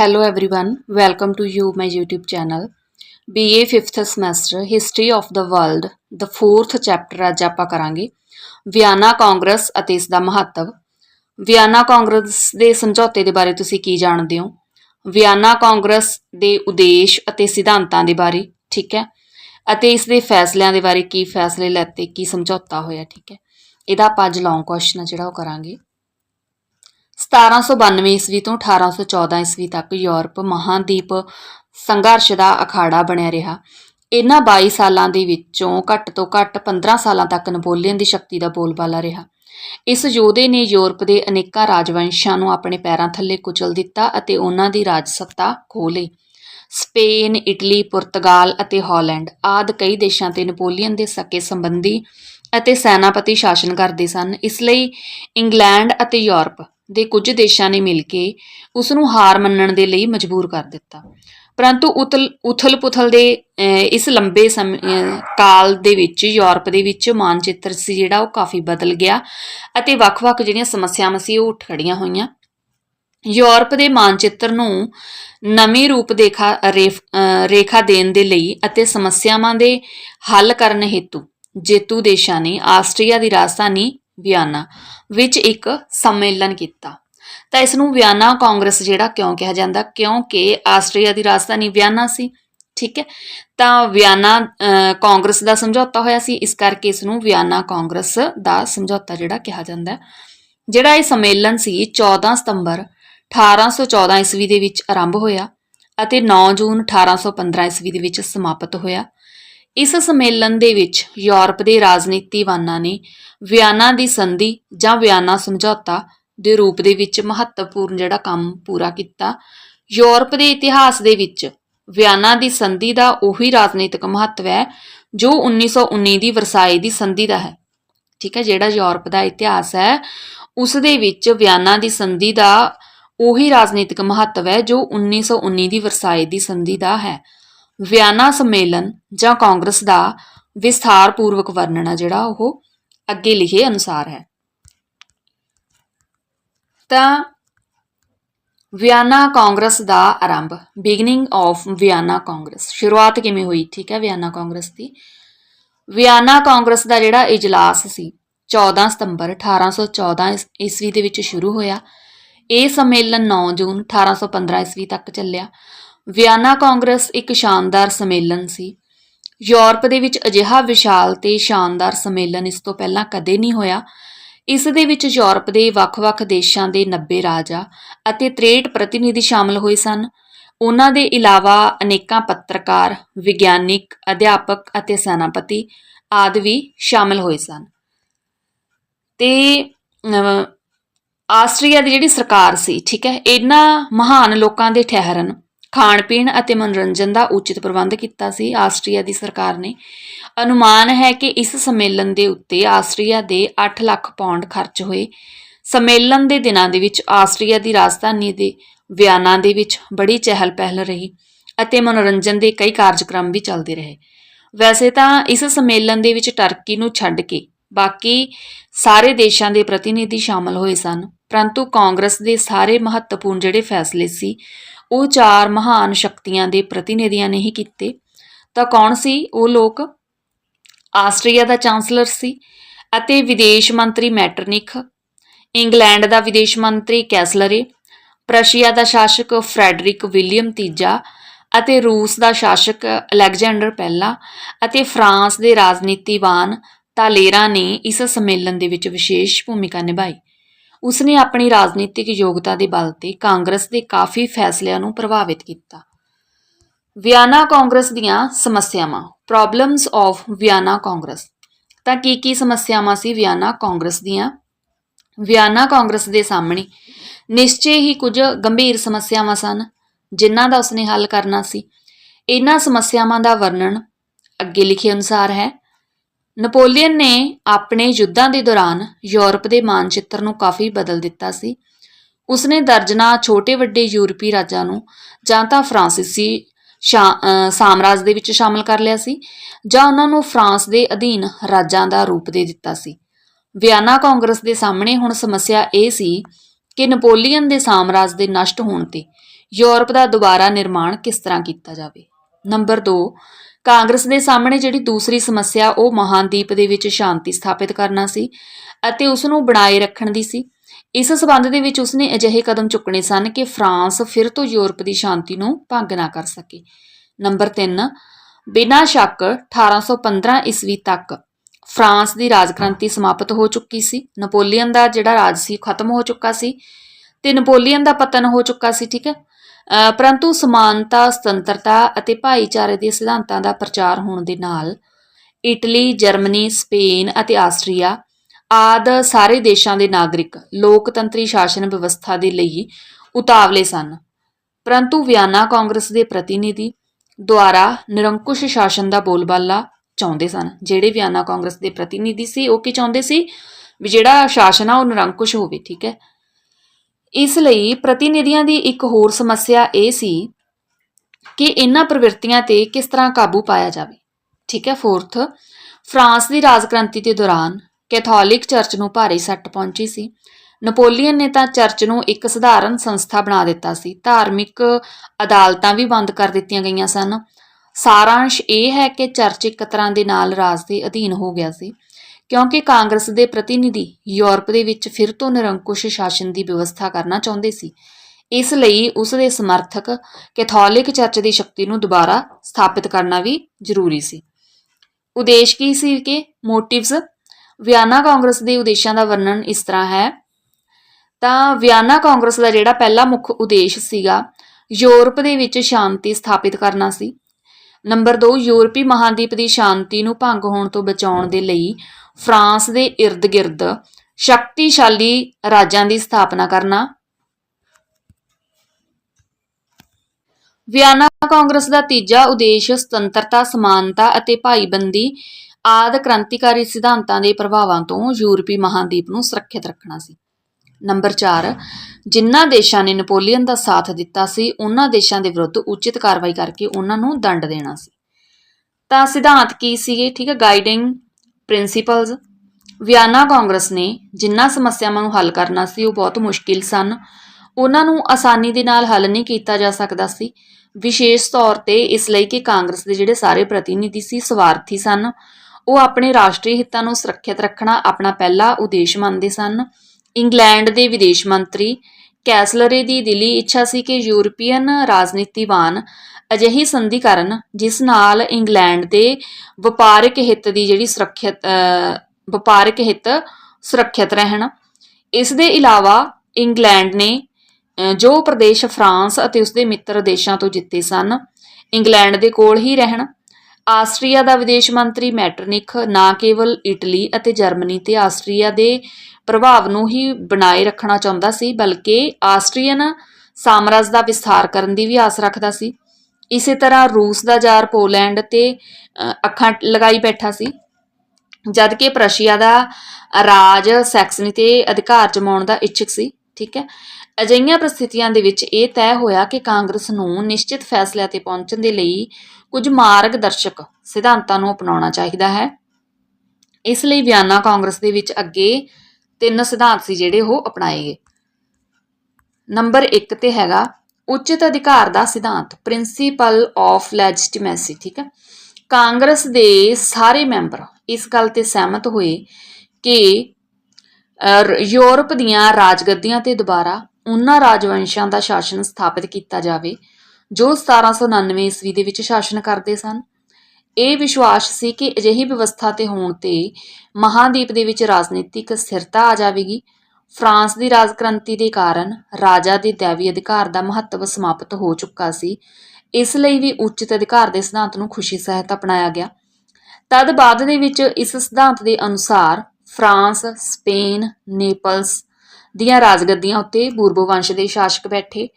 Hello everyone, welcome to you my YouTube channel. BA 5th semester History of the World the 4th chapter ਅੱਜ ਆਪਾਂ ਕਰਾਂਗੇ। Vienna Congress ਅਤੇ ਇਸ ਦਾ ਮਹੱਤਵ। Vienna Congress ਦੇ ਸਮਝੌਤੇ ਦੇ ਬਾਰੇ ਤੁਸੀਂ ਕੀ ਜਾਣਦੇ ਹੋ? ਵਿਆਨਾ ਕਾਂਗਰਸ ਦੇ ਉਦੇਸ਼ ਅਤੇ ਸਿਧਾਂਤਾਂ ਦੇ ਬਾਰੇ ਠੀਕ ਹੈ? ਅਤੇ ਇਸ ਦੇ ਫੈਸਲਿਆਂ ਦੇ ਬਾਰੇ ਕੀ ਫੈਸਲੇ ਲੈਤੇ ਕੀ ਸਮਝੌਤਾ ਹੋਇਆ ਠੀਕ ਹੈ? ਇਹਦਾ ਆਪਾਂ ਅੱਜ ਲੌਂਗ ਕੁਐਸਚਨ ਆ ਜਿਹੜਾ ਉਹ ਕਰਾਂਗੇ। 1792 ਈਸਵੀ ਤੋਂ 1814 ਈਸਵੀ ਤੱਕ ਯੂਰਪ ਮਹਾਦੀਪ ਸੰਘਰਸ਼ ਦਾ ਅਖਾੜਾ ਬਣਿਆ ਰਿਹਾ। ਇਹਨਾਂ 22 ਸਾਲਾਂ ਦੇ ਵਿੱਚੋਂ ਘੱਟ ਤੋਂ ਘੱਟ 15 ਸਾਲਾਂ ਤੱਕ ਨਪੋਲੀਅਨ ਦੀ ਸ਼ਕਤੀ ਦਾ ਬੋਲਬਾਲਾ ਰਿਹਾ। ਇਸ ਯੋਧੇ ਨੇ ਯੂਰਪ ਦੇ ਅਨੇਕਾਂ ਰਾਜਵੰਸ਼ਾਂ ਨੂੰ ਆਪਣੇ ਪੈਰਾਂ ਥੱਲੇ ਕੁਚਲ ਦਿੱਤਾ ਅਤੇ ਉਹਨਾਂ ਦੀ ਰਾਜ ਸੱਤਾ ਖੋਹ ਲਈ। ਸਪੇਨ, ਇਟਲੀ, ਪੁਰਤਗਾਲ ਅਤੇ ਹਾਲੈਂਡ ਆਦਿ ਕਈ ਦੇਸ਼ਾਂ ਤੇ ਨਪੋਲੀਅਨ ਦੇ ਸਕੇ ਸੰਬੰਧੀ ਅਤੇ ਸੈਨਾਪਤੀ ਸ਼ਾਸਨ ਕਰਦੇ ਸਨ। ਇਸ ਲਈ ਇੰਗਲੈਂਡ ਅਤੇ ਯੂਰਪ ਦੇ ਕੁਝ ਦੇਸ਼ਾਂ ਨੇ ਮਿਲ ਕੇ ਉਸ ਨੂੰ ਹਾਰ ਮੰਨਣ ਦੇ ਲਈ ਮਜਬੂਰ ਕਰ ਦਿੱਤਾ। ਪਰੰਤੂ ਉਤਲ, ਉਥਲ-ਪੁਥਲ ਦੇ ਇਸ ਲੰਬੇ ਸਮੇਂ ਕਾਲ ਦੇ ਵਿੱਚ, ਯੂਰਪ ਦੇ ਵਿੱਚ ਮਾਨਚਿੱਤਰ ਸੀ ਜਿਹੜਾ ਉਹ ਕਾਫੀ ਬਦਲ ਗਿਆ ਅਤੇ ਵੱਖ-ਵੱਖ ਜਿਹੜੀਆਂ ਸਮੱਸਿਆਵਾਂ ਸੀ ਉਹ ਉੱਠ ਖੜੀਆਂ ਹੋਈਆਂ। ਯੂਰਪ ਦੇ ਮਾਨਚਿੱਤਰ ਨੂੰ ਨਵੀਂ ਰੂਪ ਦੇਖਾ, ਰੇਫ- ਰੇਖਾ ਦੇਣ ਦੇ ਲਈ ਅਤੇ ਸਮੱਸਿਆਵਾਂ ਦੇ ਹੱਲ ਕਰਨ ਹੇਤੂ ਜੇਤੂ ਦੇਸ਼ਾਂ ਨੇ ਆਸਟਰੀਆ ਦੀ ਰਾਜਧਾਨੀ ਵਿਆਨਾ ਵਿੱਚ ਇੱਕ ਸੰਮੇਲਨ ਕੀਤਾ। ਤਾਂ ਇਸ ਨੂੰ ਵਿਆਨਾ ਕਾਂਗਰਸ ਜਿਹੜਾ ਕਿਉਂ ਕਿਹਾ ਜਾਂਦਾ? ਕਿਉਂਕਿ ਆਸਟਰੀਆ ਦੀ ਰਾਜਧਾਨੀ ਵਿਆਨਾ ਸੀ, ਠੀਕ ਹੈ? ਤਾਂ ਵਿਆਨਾ ਕਾਂਗਰਸ ਦਾ ਸਮਝੌਤਾ ਹੋਇਆ ਸੀ, ਇਸ ਕਰਕੇ ਇਸ ਨੂੰ ਵਿਆਨਾ ਕਾਂਗਰਸ ਦਾ ਸਮਝੌਤਾ ਜਿਹੜਾ ਕਿਹਾ ਜਾਂਦਾ। ਜਿਹੜਾ ਇਹ ਸੰਮੇਲਨ ਸੀ 14 ਸਤੰਬਰ 1814 ਈਸਵੀ ਦੇ ਵਿੱਚ ਆਰੰਭ ਹੋਇਆ ਅਤੇ 9 ਜੂਨ 1815 ਈਸਵੀ ਦੇ ਵਿੱਚ ਸਮਾਪਤ ਹੋਇਆ। ਇਸ ਸੰਮੇਲਨ ਦੇ ਵਿੱਚ ਯੂਰਪ ਦੇ ਰਾਜਨੀਤੀਵਾਨਾਂ ਨੇ ਵਿਆਨਾ ਦੀ ਸੰਧੀ ਜਾਂ ਵਿਆਨਾ ਸਮਝੌਤਾ ਦੇ ਰੂਪ ਦੇ ਵਿੱਚ ਮਹੱਤਵਪੂਰਨ ਜਿਹੜਾ ਕੰਮ ਪੂਰਾ ਕੀਤਾ। ਯੂਰਪ ਦੇ ਇਤਿਹਾਸ ਦੇ ਵਿੱਚ ਵਿਆਨਾ ਦੀ ਸੰਧੀ ਦਾ ਉਹੀ ਰਾਜਨੀਤਿਕ ਮਹੱਤਵ ਹੈ ਜੋ 1919 ਦੀ ਵਰਸਾਏ ਦੀ ਸੰਧੀ ਦਾ ਹੈ। ਠੀਕ ਹੈ, ਜਿਹੜਾ ਯੂਰਪ ਦਾ ਇਤਿਹਾਸ ਹੈ, ਉਸ ਦੇ ਵਿੱਚ ਵਿਆਨਾ ਦੀ ਸੰਧੀ ਦਾ ਉਹੀ ਰਾਜਨੀਤਿਕ ਮਹੱਤਵ ਹੈ ਜੋ 1919 ਦੀ ਵਰਸਾਏ ਦੀ ਸੰਧੀ ਦਾ ਹੈ। ਵਿਆਨਾ ਸੰਮੇਲਨ ਜਾਂ ਕਾਂਗਰਸ ਦਾ ਵਿਸਥਾਰਪੂਰਵਕ ਵਰਣਨ ਹੈ ਜਿਹੜਾ ਉਹ ਅੱਗੇ ਲਿਖੇ ਅਨੁਸਾਰ ਹੈ। ਤਾਂ ਵਿਆਨਾ ਕਾਂਗਰਸ ਦਾ ਆਰੰਭ ਬਿਗਨਿੰਗ ਆਫ ਵਿਆਨਾ ਕਾਂਗਰਸ, ਸ਼ੁਰੂਆਤ ਕਿਵੇਂ ਹੋਈ? ਠੀਕ ਹੈ, ਵਿਆਨਾ ਕਾਂਗਰਸ ਦੀ। ਵਿਆਨਾ ਕਾਂਗਰਸ ਦਾ ਜਿਹੜਾ ਇਜਲਾਸ ਸੀ 14 ਸਤੰਬਰ 1814 ਈਸ- ਈਸਵੀ ਦੇ ਵਿੱਚ ਸ਼ੁਰੂ ਹੋਇਆ। ਇਹ ਸੰਮੇਲਨ 9 ਜੂਨ 1815 ਈਸਵੀ ਤੱਕ ਚੱਲਿਆ। ਵਿਆਨਾ ਕਾਂਗਰਸ ਇੱਕ ਸ਼ਾਨਦਾਰ ਸੰਮੇਲਨ ਸੀ। ਯੂਰਪ ਦੇ ਵਿੱਚ ਅਜਿਹਾ ਵਿਸ਼ਾਲ ਤੇ ਸ਼ਾਨਦਾਰ ਸੰਮੇਲਨ ਇਸ ਤੋਂ ਪਹਿਲਾਂ ਕਦੇ ਨਹੀਂ ਹੋਇਆ। ਇਸ ਦੇ ਵਿੱਚ ਯੂਰਪ ਦੇ ਵੱਖ-ਵੱਖ ਦੇਸ਼ਾਂ ਦੇ 90 ਰਾਜਾ ਅਤੇ 63 ਪ੍ਰਤੀਨਿਧੀ ਸ਼ਾਮਲ ਹੋਏ ਸਨ। ਉਹਨਾਂ ਦੇ ਇਲਾਵਾ ਅਨੇਕਾਂ ਪੱਤਰਕਾਰ, ਵਿਗਿਆਨਿਕ, ਅਧਿਆਪਕ ਅਤੇ ਸੈਨਾਪਤੀ ਆਦਿ ਵੀ ਸ਼ਾਮਲ ਹੋਏ ਸਨ। ਤੇ ਆਸਟਰੀਆ ਦੀ ਜਿਹੜੀ ਸਰਕਾਰ ਸੀ, ਠੀਕ ਹੈ, ਇਹਨਾਂ ਮਹਾਨ ਲੋਕਾਂ ਦੇ ਠਹਿਰਨ ਖਾਣ ਪੀਣ ਅਤੇ ਮਨੋਰੰਜਨ ਦਾ ਉਚਿਤ ਪ੍ਰਬੰਧ ਕੀਤਾ ਸੀ। ਆਸਟਰੀਆ ਦੀ ਸਰਕਾਰ ਨੇ ਅਨੁਮਾਨ ਹੈ ਕਿ ਇਸ ਸੰਮੇਲਨ ਦੇ ਉੱਤੇ ਆਸਟਰੀਆ ਦੇ 8 ਲੱਖ ਪਾਉਂਡ ਖਰਚ ਹੋਏ। ਸੰਮੇਲਨ ਦੇ ਦਿਨਾਂ ਦੇ ਵਿੱਚ ਆਸਟਰੀਆ ਦੀ ਰਾਜਧਾਨੀ ਦੇ ਵਿਆਨਾ ਦੇ ਵਿੱਚ ਬੜੀ ਚਹਿਲ ਪਹਿਲ ਰਹੀ ਅਤੇ ਮਨੋਰੰਜਨ ਦੇ ਕਈ ਕਾਰਜਕ੍ਰਮ ਵੀ ਚੱਲਦੇ ਰਹੇ। ਵੈਸੇ ਤਾਂ ਇਸ ਸੰਮੇਲਨ ਦੇ ਵਿੱਚ ਟਰਕੀ ਨੂੰ ਛੱਡ ਕੇ ਬਾਕੀ ਸਾਰੇ ਦੇਸ਼ਾਂ ਦੇ ਪ੍ਰਤੀਨਿਧੀ ਸ਼ਾਮਲ ਹੋਏ ਸਨ, ਪਰੰਤੂ ਕਾਂਗਰਸ ਦੇ ਸਾਰੇ ਮਹੱਤਵਪੂਰਨ ਜਿਹੜੇ ਫੈਸਲੇ ਸੀ ਉਹ ਚਾਰ ਮਹਾਨ ਸ਼ਕਤੀਆਂ ਦੇ ਪ੍ਰਤੀਨਿਧੀਆਂ ਨੇ ਹੀ ਕੀਤੇ। ਤਾਂ ਕੌਣ ਸੀ? ਉਹ ਲੋਕ? ਆਸਟਰੀਆ ਦਾ ਚਾਂਸਲਰ ਸੀ ਅਤੇ ਵਿਦੇਸ਼ ਮੰਤਰੀ ਮੈਟਰਨਿਖ, ਇੰਗਲੈਂਡ ਦਾ ਵਿਦੇਸ਼ ਮੰਤਰੀ ਕੈਸਲਰੇ, ਪ੍ਰਸ਼ੀਆ ਦਾ ਸ਼ਾਸਕ ਫਰੈਡਰਿਕ ਵਿਲੀਅਮ ਤੀਜਾ ਅਤੇ ਰੂਸ ਦਾ ਸ਼ਾਸਕ ਅਲੈਗਜ਼ੈਂਡਰ ਪਹਿਲਾ ਅਤੇ ਫਰਾਂਸ ਦੇ ਰਾਜਨੀਤੀਵਾਨ ਤਾਲੇਰਾ ਨੇ ਇਸ ਸੰਮੇਲਨ ਦੇ ਵਿੱਚ ਵਿਸ਼ੇਸ਼ ਭੂਮਿਕਾ ਨਿਭਾਈ। ਉਸਨੇ ਆਪਣੀ ਰਾਜਨੀਤਿਕ ਯੋਗਤਾ ਦੇ ਬਲ ਤੇ ਕਾਂਗਰਸ ਦੇ ਕਾਫੀ ਫੈਸਲਿਆਂ ਨੂੰ ਪ੍ਰਭਾਵਿਤ ਕੀਤਾ। ਵਿਆਨਾ ਕਾਂਗਰਸ ਦੀਆਂ ਸਮੱਸਿਆਵਾਂ। Problems of Vienna Congress. ਤਾਂ ਕੀ ਕੀ ਸਮੱਸਿਆਵਾਂ ਸੀ ਵਿਆਨਾ ਕਾਂਗਰਸ ਦੀਆਂ? ਵਿਆਨਾ ਕਾਂਗਰਸ ਦੇ ਸਾਹਮਣੇ ਨਿਸ਼ਚੇ ਹੀ ਕੁਝ ਗੰਭੀਰ ਸਮੱਸਿਆਵਾਂ ਸਨ, ਜਿਨ੍ਹਾਂ ਦਾ ਉਸਨੇ ਹੱਲ ਕਰਨਾ ਸੀ। ਇਹਨਾਂ ਸਮੱਸਿਆਵਾਂ ਦਾ ਵਰਣਨ ਅੱਗੇ ਲਿਖੇ ਅਨੁਸਾਰ ਹੈ। ਨਪੋਲੀਅਨ ਨੇ ਆਪਣੇ ਯੁੱਧਾਂ ਦੇ ਦੌਰਾਨ ਯੂਰਪ ਦੇ ਮਾਨਚਿੱਤਰ ਨੂੰ ਕਾਫੀ ਬਦਲ ਦਿੱਤਾ ਸੀ। ਉਸਨੇ ਦਰਜਨਾ ਛੋਟੇ ਵੱਡੇ ਯੂਰਪੀ ਰਾਜਾਂ ਨੂੰ ਜਾਂ ਤਾਂ ਫਰਾਂਸੀਸੀ ਸਾਮਰਾਜ ਦੇ ਵਿੱਚ ਸ਼ਾਮਲ ਕਰ ਲਿਆ ਸੀ ਜਾਂ ਉਹਨਾਂ ਨੂੰ ਫਰਾਂਸ ਦੇ ਅਧੀਨ ਰਾਜਾਂ ਦਾ ਰੂਪ ਦੇ ਦਿੱਤਾ ਸੀ। ਵਿਆਨਾ ਕਾਂਗਰਸ ਦੇ ਸਾਹਮਣੇ ਹੁਣ ਸਮੱਸਿਆ ਇਹ ਸੀ ਕਿ ਨਪੋਲੀਅਨ ਦੇ ਸਾਮਰਾਜ ਦੇ ਨਸ਼ਟ ਹੋਣ ਤੇ ਯੂਰਪ ਦਾ ਦੁਬਾਰਾ ਨਿਰਮਾਣ ਕਿਸ ਤਰ੍ਹਾਂ ਕੀਤਾ ਜਾਵੇ। ਨੰਬਰ 2 ਕਾਂਗਰਸ ਦੇ ਸਾਹਮਣੇ ਜਿਹੜੀ ਦੂਸਰੀ ਸਮੱਸਿਆ, ਉਹ ਮਹਾਨਦੀਪ ਦੇ ਵਿੱਚ ਸ਼ਾਂਤੀ ਸਥਾਪਿਤ ਕਰਨਾ ਸੀ ਅਤੇ ਉਸ ਨੂੰ ਬਣਾਏ ਰੱਖਣ ਦੀ ਸੀ। ਇਸ ਸਬੰਧ ਦੇ ਵਿੱਚ ਉਸਨੇ ਅਜਿਹੇ ਕਦਮ ਚੁੱਕਣੇ ਸਨ ਕਿ ਫਰਾਂਸ ਫਿਰ ਤੋਂ ਯੂਰਪ ਦੀ ਸ਼ਾਂਤੀ ਨੂੰ ਭੰਗ ਨਾ ਕਰ ਸਕੇ। ਨੰਬਰ 3 ਬਿਨਾਂ ਸ਼ੱਕ 1815 ਈਸਵੀ ਤੱਕ ਫਰਾਂਸ ਦੀ ਰਾਜ ਕ੍ਰਾਂਤੀ ਸਮਾਪਤ ਹੋ ਚੁੱਕੀ ਸੀ। ਨਪੋਲੀਅਨ ਦਾ ਜਿਹੜਾ ਰਾਜ ਸੀ ਖਤਮ ਹੋ ਚੁੱਕਾ ਸੀ, ਤੇ ਨਪੋਲੀਅਨ ਦਾ ਪਤਨ ਹੋ ਚੁੱਕਾ ਸੀ, ਠੀਕ ਹੈ? ਪਰੰਤੂ ਸਮਾਨਤਾ, ਸੁਤੰਤਰਤਾ ਅਤੇ ਭਾਈਚਾਰੇ ਦੇ ਸਿਧਾਂਤਾਂ ਦਾ ਪ੍ਰਚਾਰ ਹੋਣ ਦੇ ਨਾਲ ਇਟਲੀ, ਜਰਮਨੀ, ਸਪੇਨ ਅਤੇ ਆਸਟਰੀਆ ਆਦ ਸਾਰੇ ਦੇਸ਼ਾਂ ਦੇ ਨਾਗਰਿਕ ਲੋਕਤੰਤਰੀ ਸ਼ਾਸਨ ਵਿਵਸਥਾ ਦੇ ਲਈ ਉਤਾਵਲੇ ਸਨ। ਪਰੰਤੂ ਵਿਆਨਾ ਕਾਂਗਰਸ ਦੇ ਪ੍ਰਤੀਨਿਧੀ ਦੁਆਰਾ ਨਿਰੰਕੁਸ਼ ਸ਼ਾਸਨ ਦਾ ਬੋਲਬਾਲਾ ਚਾਹੁੰਦੇ ਸਨ। ਜਿਹੜੇ ਵਿਆਨਾ ਕਾਂਗਰਸ ਦੇ ਪ੍ਰਤੀਨਿਧੀ ਸੀ, ਉਹ ਕੀ ਚਾਹੁੰਦੇ ਸੀ? ਵੀ ਜਿਹੜਾ ਸ਼ਾਸਨ ਆ, ਉਹ ਨਿਰੰਕੁਸ਼ ਹੋਵੇ, ਠੀਕ ਹੈ? ਇਸ ਲਈ ਪ੍ਰਤੀਨਿਧੀਆਂ ਦੀ ਇੱਕ ਹੋਰ ਸਮੱਸਿਆ ਇਹ ਸੀ ਕਿ ਇਹਨਾਂ ਪ੍ਰਵਿਰਤੀਆਂ ਤੇ ਕਿਸ ਤਰ੍ਹਾਂ ਕਾਬੂ ਪਾਇਆ ਜਾਵੇ। ਠੀਕ ਹੈ ਫੋਰਥ ਫਰਾਂਸ ਦੀ ਰਾਜਕ੍ਰਾਂਤੀ ਦੇ ਦੌਰਾਨ ਕੈਥੋਲਿਕ ਚਰਚ ਨੂੰ ਭਾਰੀ ਸੱਟ ਪਹੁੰਚੀ ਸੀ। ਨਪੋਲੀਅਨ ਨੇ ਤਾਂ ਚਰਚ ਨੂੰ ਇੱਕ ਸਧਾਰਨ ਸੰਸਥਾ ਬਣਾ ਦਿੱਤਾ ਸੀ। ਧਾਰਮਿਕ ਅਦਾਲਤਾਂ ਵੀ ਬੰਦ ਕਰ ਦਿੱਤੀਆਂ ਗਈਆਂ ਸਨ। ਸਾਰਾਂਸ਼ ਇਹ ਹੈ ਕਿ ਚਰਚ ਇੱਕ ਤਰ੍ਹਾਂ ਦੇ ਨਾਲ ਰਾਜ ਦੇ ਅਧੀਨ ਹੋ ਗਿਆ ਸੀ। ਕਿਉਂਕਿ ਕਾਂਗਰਸ ਦੇ ਪ੍ਰਤੀਨਿਧੀ ਯੂਰਪ ਦੇ ਵਿੱਚ ਫਿਰ ਤੋਂ ਨਿਰੰਕੁਸ਼ ਸ਼ਾਸਨ ਦੀ ਵਿਵਸਥਾ ਕਰਨਾ ਚਾਹੁੰਦੇ ਸੀ। ਇਸ ਲਈ ਉਸ ਦੇ ਸਮਰਥਕ ਕੈਥੋਲਿਕ ਚਰਚ ਦੀ ਸ਼ਕਤੀ ਨੂੰ ਦੁਬਾਰਾ ਸਥਾਪਿਤ ਕਰਨਾ ਵੀ ਜ਼ਰੂਰੀ ਸੀ। ਉਦੇਸ਼ ਕੀ ਸੀ ਕਿ ਮੋਟਿਵਸ ਵਿਆਨਾ ਕਾਂਗਰਸ ਦੇ ਉਦੇਸ਼ਾਂ ਦਾ ਵਰਣਨ ਇਸ ਤਰ੍ਹਾਂ ਹੈ। ਤਾਂ ਵਿਆਨਾ ਕਾਂਗਰਸ ਦਾ ਜਿਹੜਾ ਪਹਿਲਾ ਮੁੱਖ ਉਦੇਸ਼ ਸੀਗਾ, ਯੂਰਪ ਦੇ ਵਿੱਚ ਸ਼ਾਂਤੀ ਸਥਾਪਿਤ ਕਰਨਾ ਸੀ। ਨੰਬਰ 2 ਯੂਰਪੀ ਮਹਾਦੀਪ ਦੀ ਸ਼ਾਂਤੀ ਨੂੰ ਭੰਗ ਹੋਣ ਤੋਂ ਬਚਾਉਣ ਦੇ ਲਈ ਫਰਾਂਸ ਦੇ ird-gird ਸ਼ਕਤੀਸ਼ਾਲੀ ਰਾਜਾਂ ਦੀ ਸਥਾਪਨਾ ਕਰਨਾ। ਵਿਆਨਾ ਕਾਂਗਰਸ ਦਾ ਤੀਜਾ ਉਦੇਸ਼ ਸੁਤੰਤਰਤਾ, ਸਮਾਨਤਾ ਅਤੇ ਭਾਈਬੰਦੀ ਆਦ ਕ੍ਰਾਂਤੀਕਾਰੀ ਸਿਧਾਂਤਾਂ ਦੇ ਪ੍ਰਭਾਵਾਂ ਤੋਂ ਯੂਰਪੀ ਮਹਾਂਦੀਪ ਨੂੰ ਸੁਰੱਖਿਅਤ ਰੱਖਣਾ ਸੀ। ਨੰਬਰ 4 ਜਿਨ੍ਹਾਂ ਦੇਸ਼ਾਂ ਨੇ ਨਪੋਲੀਅਨ ਦਾ ਸਾਥ ਦਿੱਤਾ ਸੀ, ਉਹਨਾਂ ਦੇਸ਼ਾਂ ਦੇ ਵਿਰੁੱਧ ਉਚਿਤ ਕਾਰਵਾਈ ਕਰਕੇ ਉਹਨਾਂ ਨੂੰ ਦੰਡ ਦੇਣਾ ਸੀ। ਤਾਂ ਸਿਧਾਂਤ ਕੀ ਸੀਗੇ? ਠੀਕ ਹੈ ਗਾਈਡਿੰਗ ਪ੍ਰਿੰਸੀਪਲਸ, ਵਿਆਨਾ ਕਾਂਗਰਸ ਨੇ ਜਿਨ੍ਹਾਂ ਸਮੱਸਿਆਵਾਂ ਨੂੰ ਹੱਲ ਕਰਨਾ ਸੀ ਉਹ ਬਹੁਤ ਮੁਸ਼ਕਿਲ ਸਨ। ਉਹਨਾਂ ਨੂੰ ਆਸਾਨੀ ਦੇ ਨਾਲ ਹੱਲ ਨਹੀਂ ਕੀਤਾ ਜਾ ਸਕਦਾ ਸੀ। ਵਿਸ਼ੇਸ਼ ਤੌਰ ਤੇ ਇਸ ਲਈ ਕਿ ਕਾਂਗਰਸ ਦੇ ਜਿਹੜੇ ਸਾਰੇ ਪ੍ਰਤੀਨਿਧੀ ਸੀ, ਸਵਾਰਥੀ ਸਨ। ਉਹ ਆਪਣੇ ਰਾਸ਼ਟਰੀ ਹਿੱਤਾਂ ਨੂੰ ਸੁਰੱਖਿਅਤ ਰੱਖਣਾ ਆਪਣਾ ਪਹਿਲਾ ਉਦੇਸ਼ ਮੰਨਦੇ ਸਨ। ਇੰਗਲੈਂਡ ਦੇ ਵਿਦੇਸ਼ ਮੰਤਰੀ ਕੈਸਲਰੇ ਦੀ ਦਿਲੀ ਇੱਛਾ ਸੀ ਕਿ ਯੂਰਪੀਅਨ ਰਾਜਨੀਤੀਵਾਨ ਅਜਿਹੀ ਸੰਧੀ ਕਰਨ ਜਿਸ ਨਾਲ ਇੰਗਲੈਂਡ ਦੇ ਵਪਾਰਕ ਹਿੱਤ ਦੀ ਜਿਹੜੀ ਸੁਰੱਖਿਅਤ ਵਪਾਰਕ ਹਿੱਤ ਸੁਰੱਖਿਅਤ ਰਹਿਣ। ਇਸ ਦੇ ਇਲਾਵਾ ਇੰਗਲੈਂਡ ਨੇ ਜੋ ਪ੍ਰਦੇਸ਼ ਫਰਾਂਸ ਅਤੇ ਉਸਦੇ ਮਿੱਤਰ ਦੇਸ਼ਾਂ ਤੋਂ ਜਿੱਤੇ ਸਨ, ਇੰਗਲੈਂਡ ਦੇ ਕੋਲ ਹੀ ਰਹਿਣ। ਆਸਟਰੀਆ ਦਾ ਵਿਦੇਸ਼ ਮੰਤਰੀ ਮੈਟਰਨਿਕ ਨਾ ਕੇਵਲ ਇਟਲੀ ਅਤੇ ਜਰਮਨੀ ਤੇ ਆਸਟਰੀਆ ਦੇ ਪ੍ਰਭਾਵ ਨੂੰ ਹੀ ਬਣਾਏ ਰੱਖਣਾ ਚਾਹੁੰਦਾ ਸੀ, ਬਲਕਿ ਆਸਟਰੀਅਨ ਸਾਮਰਾਜ ਦਾ ਵਿਸਥਾਰ ਕਰਨ ਦੀ ਵੀ ਆਸ ਰੱਖਦਾ ਸੀ। ਇਸੇ ਤਰ੍ਹਾਂ ਰੂਸ ਦਾ ਜ਼ਾਰ ਪੋਲੈਂਡ ਤੇ ਅੱਖਾਂ ਲਗਾਈ ਬੈਠਾ ਸੀ। ਜਦ ਕਿ ਪ੍ਰਸ਼ੀਆ ਦਾ ਰਾਜ ਸੈਕਸਨੀ ਤੇ ਅਧਿਕਾਰ ਜਮਾਉਣ ਦਾ ਇੱਛਕ ਸੀ, ਠੀਕ ਹੈ? ਅਜਿਹੀਆਂ ਪ੍ਰਸਥਿਤੀਆਂ ਦੇ ਵਿੱਚ ਇਹ ਤੈਅ ਹੋਇਆ ਕਿ ਕਾਂਗਰਸ ਨੂੰ ਨਿਸ਼ਚਿਤ ਫੈਸਲਿਆਂ ਤੇ ਪਹੁੰਚਣ ਦੇ ਲਈ ਕੁਝ ਮਾਰਗਦਰਸ਼ਕ ਸਿਧਾਂਤਾਂ ਨੂੰ ਅਪਣਾਉਣਾ ਚਾਹੀਦਾ ਹੈ। ਇਸ ਲਈ ਵਿਆਨਾ ਕਾਂਗਰਸ ਦੇ ਵਿੱਚ ਅੱਗੇ ਤਿੰਨ ਸਿਧਾਂਤ ਸੀ ਜਿਹੜੇ ਉਹ ਅਪਣਾਏ ਗਏ। ਨੰਬਰ 1 ਤੇ ਹੈਗਾ ਉਚਿਤ ਅਧਿਕਾਰ ਦਾ ਸਿਧਾਂਤ ਪ੍ਰਿੰਸੀਪਲ ਆਫ ਲੈਜਿਟੀਮੇਸੀ ਠੀਕ ਹੈ? ਕਾਂਗਰਸ ਦੇ ਸਾਰੇ ਮੈਂਬਰ ਇਸ ਗੱਲ ਤੇ ਸਹਿਮਤ ਹੋਏ ਕਿ ਯੂਰਪ ਦੀਆਂ ਰਾਜਗੱਦੀਆਂ ਤੇ ਦੁਬਾਰਾ ਉਹਨਾਂ ਰਾਜਵੰਸ਼ਾਂ ਦਾ ਸ਼ਾਸਨ ਸਥਾਪਿਤ ਕੀਤਾ ਜਾਵੇ, ਜੋ 1799 ਈਸਵੀ ਦੇ ਵਿੱਚ ਸ਼ਾਸਨ ਕਰਦੇ ਸਨ। ਇਹ ਵਿਸ਼ਵਾਸ ਸੀ ਕਿ ਅਜਿਹੀ ਵਿਵਸਥਾ ਤੇ ਹੋਣ ਤੇ ਮਹਾਦੀਪ ਦੇ ਵਿੱਚ ਰਾਜਨੀਤਿਕ ਸਥਿਰਤਾ ਆ ਜਾਵੇਗੀ। ਫਰਾਂਸ ਦੀ ਰਾਜਕ੍ਰਾਂਤੀ ਦੇ ਕਾਰਨ ਰਾਜਾ ਦੇ ਦੇਵੀ ਅਧਿਕਾਰ ਦਾ ਮਹੱਤਵ ਸਮਾਪਤ ਹੋ ਚੁੱਕਾ ਸੀ। ਇਸ ਲਈ ਵੀ ਉਚਿਤ ਅਧਿਕਾਰ ਦੇ ਸਿਧਾਂਤ ਨੂੰ ਖੁਸ਼ੀ ਸਹਿਤ ਅਪਣਾਇਆ ਗਿਆ। ਤਦ ਬਾਅਦ ਦੇ ਵਿੱਚ ਇਸ ਸਿਧਾਂਤ ਦੇ ਅਨੁਸਾਰ ਫਰਾਂਸ, ਸਪੇਨ, ਨੇਪਲਸ ਦੀਆਂ ਰਾਜਗੱਦੀਆਂ ਉੱਤੇ ਬੂਰਬੋ ਵੰਸ਼ ਦੇ ਸ਼ਾਸਕ ਬੈਠੇ।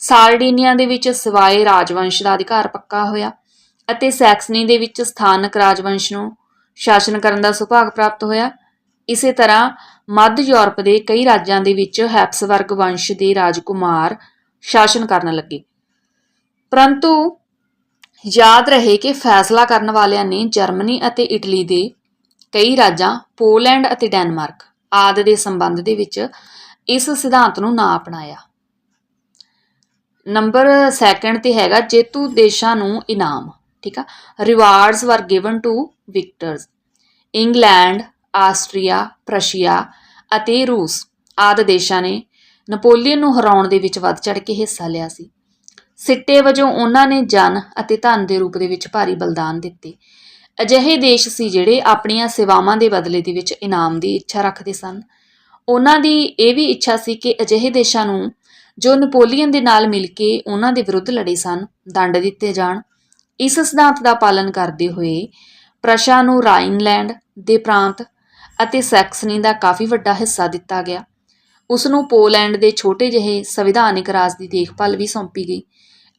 ਸਾਰਡੀਨੀਆ ਦੇ ਵਿੱਚ ਸਵਾਏ ਰਾਜਵੰਸ਼ ਦਾ ਅਧਿਕਾਰ ਪੱਕਾ ਹੋਇਆ ਅਤੇ ਸੈਕਸਨੀ ਦੇ ਵਿੱਚ ਸਥਾਨਕ ਰਾਜਵੰਸ਼ ਨੂੰ ਸ਼ਾਸਨ ਕਰਨ ਦਾ ਸੁਭਾਗ ਪ੍ਰਾਪਤ ਹੋਇਆ। ਇਸੇ ਤਰ੍ਹਾਂ ਮੱਧ ਯੂਰਪ ਦੇ ਕਈ ਰਾਜਾਂ ਦੇ ਵਿੱਚ ਹੈਪਸਬਰਗ ਵੰਸ਼ ਦੇ ਰਾਜਕੁਮਾਰ ਸ਼ਾਸਨ ਕਰਨ ਲੱਗੇ। ਪਰੰਤੂ ਯਾਦ ਰਹੇ ਕਿ ਫੈਸਲਾ ਕਰਨ ਵਾਲਿਆਂ ਨੇ ਜਰਮਨੀ ਅਤੇ ਇਟਲੀ ਦੇ ਕਈ ਰਾਜਾਂ, ਪੋਲੈਂਡ ਅਤੇ ਡੈਨਮਾਰਕ ਆਦਿ ਦੇ ਸੰਬੰਧ ਦੇ ਵਿੱਚ ਇਸ ਸਿਧਾਂਤ ਨੂੰ ਨਾ ਅਪਣਾਇਆ। ਨੰਬਰ ਸੈਕੰਡ ਤੇ ਹੈਗਾ, ਜੇਤੂ ਦੇਸ਼ਾਂ ਨੂੰ ਇਨਾਮ, ਠੀਕ ਆ? Rewards were given to victors England Austria Prussia ਅਤੇ ਰੂਸ ਆਦਿ ਦੇਸ਼ਾਂ ਨੇ ਨਪੋਲੀਅਨ ਨੂੰ ਹਰਾਉਣ ਦੇ ਵਿੱਚ ਵੱਧ ਚੜ ਕੇ ਹਿੱਸਾ ਲਿਆ ਸੀ। ਸਿੱਟੇ ਵਜੋਂ ਉਹਨਾਂ ਨੇ ਜਨ ਅਤੇ ਧਨ ਦੇ ਰੂਪ ਦੇ ਵਿੱਚ ਭਾਰੀ ਬਲਿਦਾਨ ਦਿੱਤੇ। ਅਜਿਹੇ ਦੇਸ਼ ਸੀ ਜਿਹੜੇ ਆਪਣੀਆਂ ਸੇਵਾਵਾਂ ਦੇ ਬਦਲੇ ਦੇ ਵਿੱਚ ਇਨਾਮ ਦੀ ਇੱਛਾ ਰੱਖਦੇ ਸਨ। ਉਹਨਾਂ ਦੀ ਇਹ ਵੀ ਇੱਛਾ ਸੀ ਕਿ ਅਜਿਹੇ ਦੇਸ਼ਾਂ ਨੂੰ ਜੋ ਨਪੋਲੀਅਨ ਦੇ ਨਾਲ ਮਿਲ ਕੇ ਉਹਨਾਂ ਦੇ ਵਿਰੁੱਧ ਲੜੇ ਸਨ, ਦੰਡ ਦਿੱਤੇ ਜਾਣ। ਇਸ ਸਿਧਾਂਤ ਦਾ ਪਾਲਨ ਕਰਦੇ ਹੋਏ ਪ੍ਰਸ਼ਾ ਨੂੰ ਰਾਈਨਲੈਂਡ ਦੇ ਪ੍ਰਾਂਤ ਅਤੇ ਸੈਕਸਨੀ ਦਾ ਕਾਫੀ ਵੱਡਾ ਹਿੱਸਾ ਦਿੱਤਾ ਗਿਆ। ਉਸ ਨੂੰ ਪੋਲੈਂਡ ਦੇ ਛੋਟੇ ਜਿਹੇ ਸੰਵਿਧਾਨਿਕ ਰਾਜ ਦੀ ਦੇਖਭਾਲ ਵੀ ਸੌਂਪੀ ਗਈ।